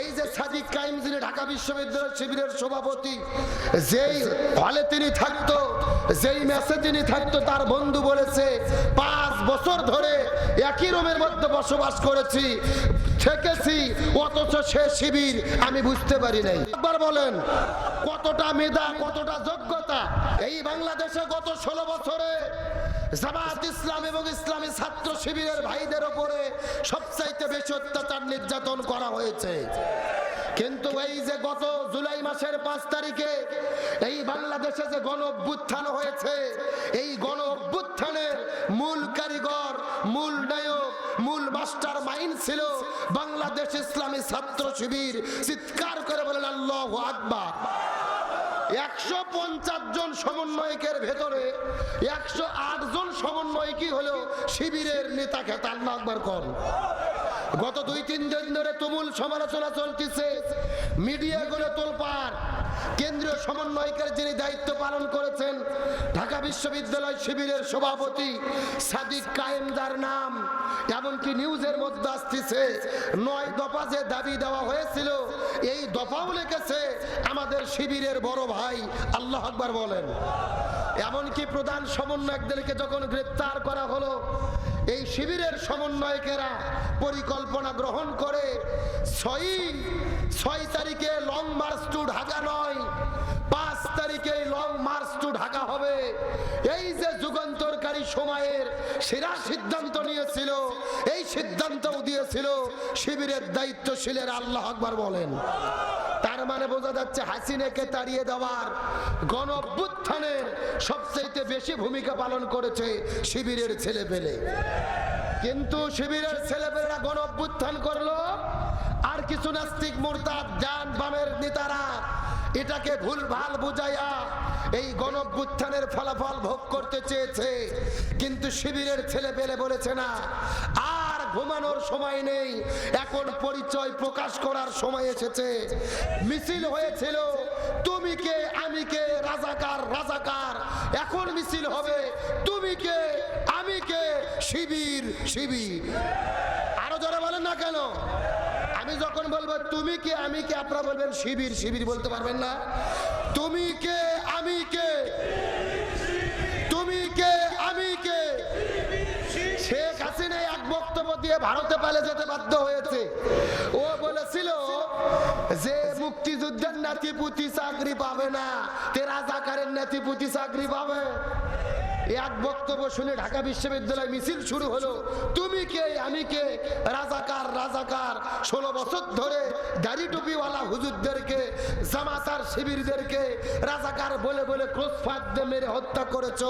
এই যে সাদিক কাইম যিনি ঢাকা বিশ্ববিদ্যালয় শিবিরের সভাপতি, যেই হলে তিনি থাকতো, যেই ম্যাচে তিনি থাকতো, তার বন্ধু বলেছে, পাঁচ বছর ধরে একই রুমের মধ্যে বসবাস করেছি, থেকেছি, অথচ সে শিবির আমি বুঝতে পারি নাই। একবার বলেন, কতটা মেধা, কতটা যোগ্যতা? এই বাংলাদেশে গত ষোলো বছরে জামাত ইসলাম এবং ইসলামী ছাত্র শিবিরের ভাইদের ওপরে সবচাইতে বেশি অত্যাচার নির্যাতন করা হয়েছে। কিন্তু এই যে গত জুলাই মাসের পাঁচ তারিখে এই বাংলাদেশে যে গণ অভ্যুত্থান হয়েছে, এই গণ অভ্যুত্থানের মূল কারিগর, মূল নায়ক, মূল মাস্টার মাইন্ড ছিল বাংলাদেশ ইসলামী ছাত্র শিবির। চিৎকার করে বলেন, আল্লাহ আকবার। একশো পঞ্চাশ জন সমন্বয়কের ভেতরে একশো আট জন সমন্বয়কই হলো শিবিরের নেতা খেতা আল্লাহ আকবার কর গত দুই তিন দিন ধরে তুমুল সমালোচনা চলতেছে। মিডিয়াগুলো তোলপার কেন্দ্রীয় সমন্বয়কারী যিনি দায়িত্ব পালন করেছেন, ঢাকা বিশ্ববিদ্যালয় শিবিরের সভাপতি সাদিক কায়েমদার নাম, এমনকি নিউজের মধ্যে আসতেছে, নয় দফা যে দাবি দেওয়া হয়েছিল, এই দফাও লিখেছে, আমাদের শিবিরের বড় ভাই আল্লাহ আকবার বলেন। এমনকি প্রধান সমন্বয়কদেরকে যখন গ্রেপ্তার করা হলো, এই শিবিরের সমন্বয়কেরা পরিকল্পনা গ্রহণ করে ছয় ছয় তারিখে লং মার্চ টু ঢাকা নয়, পাঁচ তারিখে লং মার্চ টু ঢাকা হবে। এই যে যুগান্তরকারী সময়ের সেরা সিদ্ধান্ত নিয়েছিল। এই সিদ্ধান্তও দিয়েছিল, শিবিরের দায়িত্বশীলের আল্লাহ আকবার বলেন। তার মানে বোঝা যাচ্ছে হাসিনাকে তাড়িয়ে দেওয়ার গণ অভ্যুত্থানের সবচেয়ে বেশি ভূমিকা পালন করেছে শিবিরের ছেলে পেলে কিন্তু শিবিরের ছেলেপেলেরা গণ অভ্যুত্থান করল, আর কিছু নাস্তিক মোরতাদ, জান বামের নেতারা এটাকে ভুল ভালো বুঝাইয়া এই গণ অভ্যুত্থানের ফলাফল ভোগ করতে চেয়েছে, কিন্তু শিবিরের ছেলে পেলে বলেছে না, আর ঘুমানোর সময় নেই, এখন পরিচয় প্রকাশ করার সময় এসেছে। মিছিল হয়েছিল, তুমি কে, আমি কে, রাজাকার রাজাকার, এখন মিছিল হবে, তুমি কে, আমি কে, শিবির শিবির। আরও যারা বলেন না কেন? আমি যখন বলব, তুমি কে? আমি কে? আপনারা বলবেন, শিবির। শিবির বলতে পারবেন না। তুমি কে? আমি কে? তুমি কে? আমি কে? শেখ হাসিনা এক বক্তব্য দিয়ে ভারতে পালে যেতে বাধ্য হয়েছে। ও বলেছিল যে, মুক্তিযুদ্ধের নাতিপুতি চাকরি পাবে না। তে রাজাকারের নাতিপুতি চাকরি পাবে। এক বক্তব্য শুনে ঢাকা বিশ্ববিদ্যালয় মিছিল শুরু হলো। তুমি কে, আমি কে? রাজাকার রাজাকার। ষোলো বছর ধরে দাড়ি টুপিওয়ালা হুজুরদেরকে, জামাতার শিবিরদেরকে রাজাকার বলে বলে ক্রোসফাত মেরে হত্যা করেছ।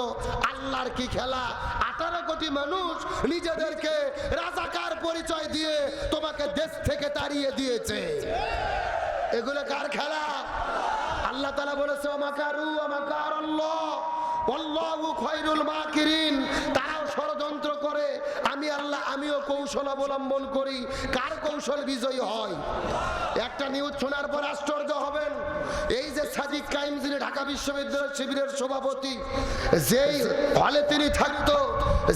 আল্লাহর কি খেলা? আঠারো কোটি মানুষ নিজেদেরকে রাজাকার পরিচয় দিয়ে তোমাকে দেশ থেকে তাড়িয়ে দিয়েছে। এগুলো কার খেলা? আল্লাহ তালা বলেছে আমাকারু আমাকার আল্লাহ আল্লাহু। খৈরুল মাকিরিন ষড়যন্ত্র করে। আমি আল্লাহ, আমিও কৌশল অবলম্বন করি। কার কৌশল বিজয়ী হয়? একটা নিউজ শোনার আশ্চর্য হবেন। এই যে যিনি ঢাকা বিশ্ববিদ্যালয় শিবিরের সভাপতি, যেই তিনি থাকতো,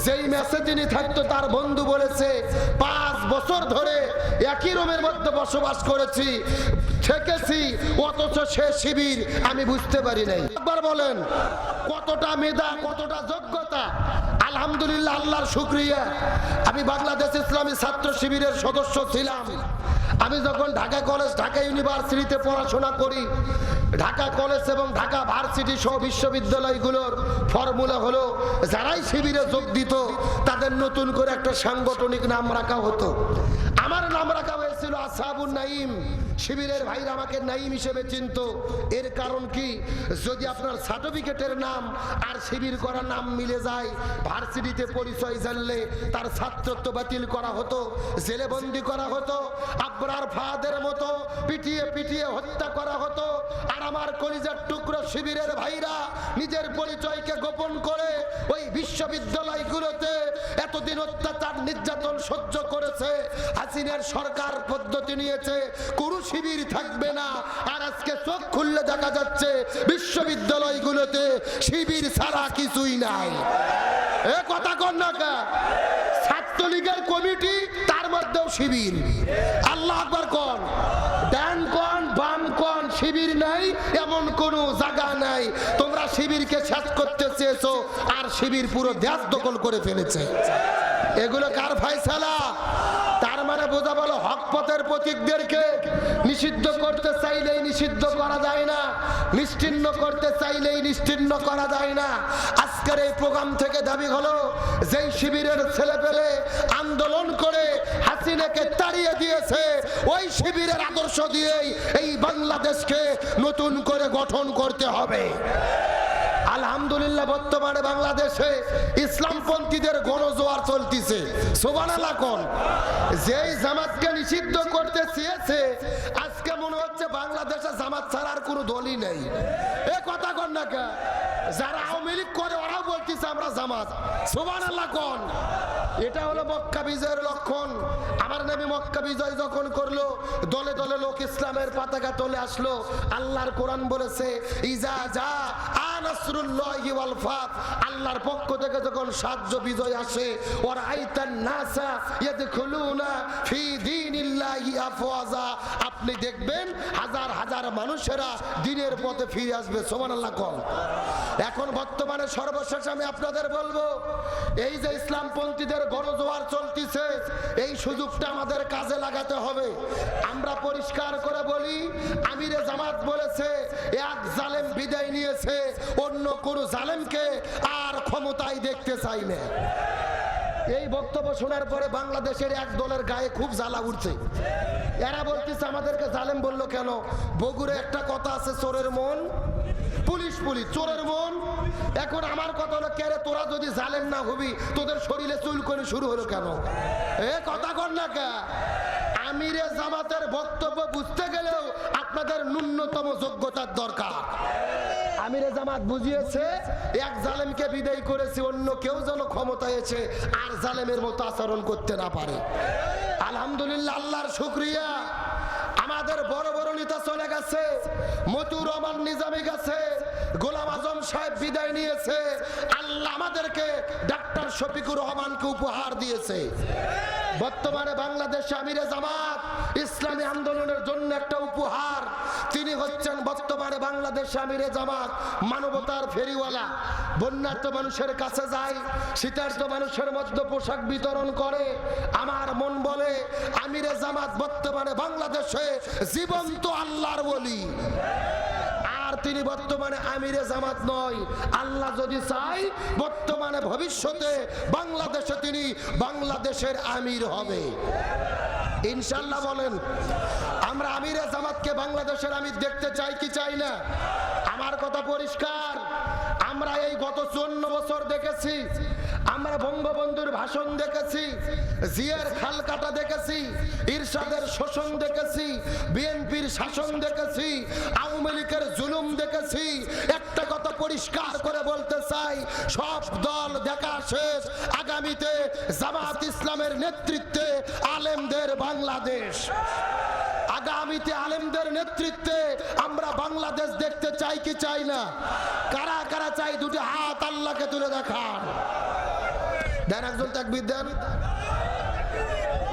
যেই ম্যাচে তিনি থাকতো, তার বন্ধু বলেছে, পাঁচ বছর ধরে একই রুমের মধ্যে বসবাস করেছি, থেকেছি, অথচ সে শিবির আমি বুঝতে পারি নাই। একবার বলেন, কতটা মেধা, কতটা যোগ্যতা? আলহামদুলিল্লাহ, আল্লাহর শুক্রিয়া। আমি বাংলাদেশ ইসলামী ছাত্র শিবিরের সদস্য ছিলাম। আমি যখন ঢাকা কলেজ, ঢাকা ইউনিভার্সিটিতে পড়াশোনা করি, ঢাকা কলেজ এবং ঢাকা ভার্সিটি সহ বিশ্ববিদ্যালয়গুলোর ফর্মুলা হলো, যারাই শিবিরে যোগ দিত, তাদের নতুন করে একটা সাংগঠনিক নাম রাখা হতো। আমার নাম রাখা আসাবুন নাইম শিবিরের ভাইরা আমাকে নাইম হিসেবে চিনত। এর কারণ কি? যদি আপনার সার্টিফিকেটের নাম আর শিবির করা নাম মিলে যায়, ভার্সিটিতে পরিচয় জানলে তার ছাত্রত্ব বাতিল করা হতো, জেলে বন্দি করা হতো আবরার ফাদের মতো পিটিয়ে পিটিয়ে হত্যা করা হতো, আর আমার কলিজার টুকরো শিবিরের ভাইরা নিজের পরিচয়কে গোপন করে ওই বিশ্ববিদ্যালয়গুলোতে এতদিন অত্যাচার, নির্যাতন সহ্য করেছে হাসিনের সরকার পদ্ধতি নিয়েছে, কোনো শিবির থাকবে না। আর আজকে চোখ খুললে দেখা যাচ্ছে, বিশ্ববিদ্যালয়গুলোতে শিবির ছাড়া কিছুই নাই। এ কথা কর না কা? ছাত্রলীগের কমিটি, তার মধ্যেও শিবির। আল্লাহ আকবার কন। শিবির নাই, এমন কোন জায়গা নাই। তোমরা শিবিরকে শেষ করতে চেয়েছো, আর শিবির পুরো দেশ দখল করে ফেলেছে। এগুলো কার ফাইসালা বোঝা বলো হক পথের প্রতীকদেরকে নিষিদ্ধ করতে চাইলেই নিষিদ্ধ করা যায় না নিশ্চিহ্ন করতে চাইলেই নিশ্চিহ্ন করা যায় না। আজকের এই প্রোগ্রাম থেকে দাবি হলো, যেই শিবিরের ছেলে পেলে আন্দোলন করে হাসিনাকে তাড়িয়ে দিয়েছে, ওই শিবিরের আদর্শ দিয়েই এই বাংলাদেশকে নতুন করে গঠন করতে হবে। আলহামদুলিল্লাহ, বর্তমানে বাংলাদেশে ইসলামপন্থীদের গণজোয়ার চলতিছে। সোবানালা কোন। যেই জামাতকে নিষিদ্ধ করতে চেয়েছে, আজকে মনে হচ্ছে বাংলাদেশে জামাত ছাড়ার কোনো দলই নেই। কথা কন না? যারা আওয়ামী লীগ করে, ওরাও বলতেছে আমরা জামাত। সোবানাল্লাহ কোন। এটা হলো মক্কা বিজয়ের লক্ষণ। আমার নবী মক্কা বিজয় যখন করল, দলে দলে লোক ইসলামের পতাকা আসলো। আল্লাহর কোরআন বলেছে, ইজা যা আল্লাহর পক্ষ থেকে যখন সাহায্য বিজয় আসে ওর আইতান নাসা ফি আফওয়াজা। আপনি দেখবেন হাজার হাজার মানুষেরা দিনের পথে ফিরে আসবে কম। এখন বর্তমানে সর্বশেষ আমি আপনাদের বলব, এই যে ইসলামপন্থীদের গণজোয়ার চলতিছে, এই সুযোগটা আমাদের কাজে লাগাতে হবে। আমরা পরিষ্কার করে বলি, আমিরে জামাত বলেছে, এক জালেম বিদায় নিয়েছে, অন্য কোন জালেমকে আর ক্ষমতায় দেখতে চাই না। এই বক্তব্য শোনার পরে বাংলাদেশের এক দলের গায়ে খুব জ্বালা উঠছে। এরা বলতেছে, আমাদেরকে জালেম বলল কেন? বগুড়ে একটা কথা আছে, চোরের মন। পুলিশ পুলিশ, চোরের মন। এখন আমার কথা হলো কেরে তোরা যদি জালেম না হবি, তোদের শরীরে চুলকনি শুরু হলো কেন? এ কথা কর না কে? আমিরে জামাতের বক্তব্য বুঝতে গেলেও আপনাদের ন্যূনতম যোগ্যতার দরকার। আমিরে জামাত বুঝিয়েছে, এক জালেমকে বিদায় করেছে, অন্য কেউ যেন ক্ষমতায় এসে আর জালেমের মতো আচরণ করতে না পারে। আলহামদুলিল্লাহ, আল্লাহর শুক্রিয়া। আমাদের বড় বড় নেতা চলে গেছে, মতুর রহমান নিজামী গেছে, গোলাম আজম সাহেব বিদায় নিয়েছে, আল্লাহ আমাদেরকে ডাক্তার শফিকুর রহমানকে উপহার দিয়েছে। বর্তমানে বাংলাদেশে আমিরে জামাত, ইসলামী আন্দোলনের জন্য একটা উপহার। তিনি হচ্ছেন বর্তমানে বাংলাদেশে আমিরে জামাত, মানবতার ফেরিওয়ালা। বন্যার্থ মানুষের কাছে যায় শীতার্থ মানুষের মধ্যে পোশাক বিতরণ করে, আমার মন বলে, আমিরে জামাত বর্তমানে বাংলাদেশে জীবন্ত আল্লাহর বলি তিনি বর্তমানে আমিরে জামাত নয়। আল্লাহ যদি চাই বর্তমানে ভবিষ্যতে বাংলাদেশে তিনি বাংলাদেশের আমির হবে। ইনশাল্লাহ বলেন, আমরা আমিরে জামাতকে বাংলাদেশের আমির দেখতে চাই কি চাই না? আমার কথা পরিষ্কার। আমরা এই গত চুয়ান্ন বছর দেখেছি, আমরা বঙ্গবন্ধুর ভাষণ দেখেছি জিয়ার খাল কাটা দেখেছি, ইরশাদের শোষণ দেখেছি, বিএনপির শাসন দেখেছি, আওয়ামী লীগের জুলুম দেখেছি। একটা কথা পরিষ্কার করে বলতে চাই, সব দল দেখা শেষ, আগামীতে জামাত ইসলামের নেতৃত্বে আলেমদের বাংলাদেশ। আগামীতে আলেমদের নেতৃত্বে আমরা বাংলাদেশ দেখতে চাই কি চাই না? কারা কারা চাই দুটি হাত আল্লাহকে তুলে দেখান। দেন একজন তাকবির দেন।